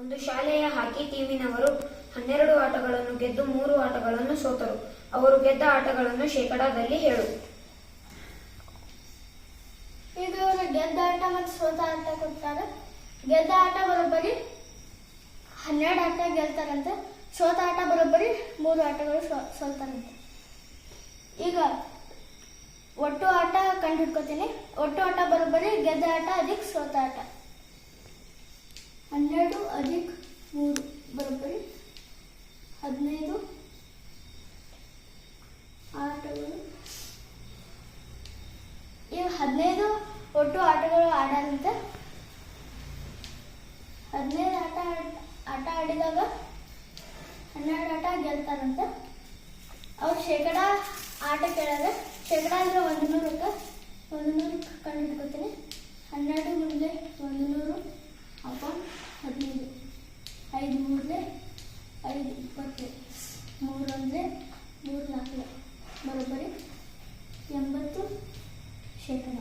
ಒಂದು ಶಾಲೆಯ ಹಾಕಿ ಟೀಮಿನವರು ಹನ್ನೆರಡು ಆಟಗಳನ್ನು ಗೆದ್ದು ಮೂರು ಆಟಗಳನ್ನು ಸೋತರು. ಅವರು ಗೆದ್ದ ಆಟಗಳನ್ನು ಶೇಕಡಾದಲ್ಲಿ ಹೇಳು. ಇದು ಗೆದ್ದ ಆಟ ಮತ್ತು ಸೋತ ಆಟ ಕೊಡ್ತಾರೆ. ಗೆದ್ದ ಆಟ ಬರೋಬ್ಬರಿ ಹನ್ನೆರಡು ಆಟ ಗೆಲ್ತಾರಂತೆ. ಸೋತ ಆಟ ಬರೋಬ್ಬರಿ ಮೂರು ಆಟಗಳು ಸೋಲ್ತಾರಂತೆ. ಈಗ ಒಟ್ಟು ಆಟ ಕಂಡು ಹಿಡ್ಕೊತೀನಿ ಒಟ್ಟು ಆಟ ಬರೋಬ್ಬರಿ ಗೆದ್ದ ಆಟ ಅದಕ್ಕೆ ಸೋತ ಆಟ. ಹನ್ನೆರಡು ಅಧಿಕ ಮೂರು ಬರೋಬ್ಬರಿ ಹದಿನೈದು ಆಟಗಳು. ಈಗ ಹದಿನೈದು ಒಟ್ಟು ಆಟಗಳು ಆಡಂತ ಹದಿನೈದು ಆಟ ಆಟ ಆಡಿದಾಗ ಹನ್ನೆರಡು ಆಟ ಗೆಲ್ತಾರಂತೆ. ಅವ್ರು ಶೇಕಡ ಆಟ ಕೇಳಿದ್ರೆ ಶೇಕಡ ಅಂದ್ರೆ ಒಂದು ನೂರಕ್ಕೆ, ಒಂದು ನೂರು ಕಂಡು ಹನ್ನೆರಡು ಮುಂದೆ ಒಂದು ನೂರು ಅಪಾನ್ ಹದಿನೈದು ಐದು ಮೂರನೇ ಐದು ಇಪ್ಪತ್ತು ಮೂರೊಂದಲೆ ಮೂರು ನಾಲ್ಕು ಬರೋಬ್ಬರಿ ಎಂಬತ್ತು ಶೇಕಡ.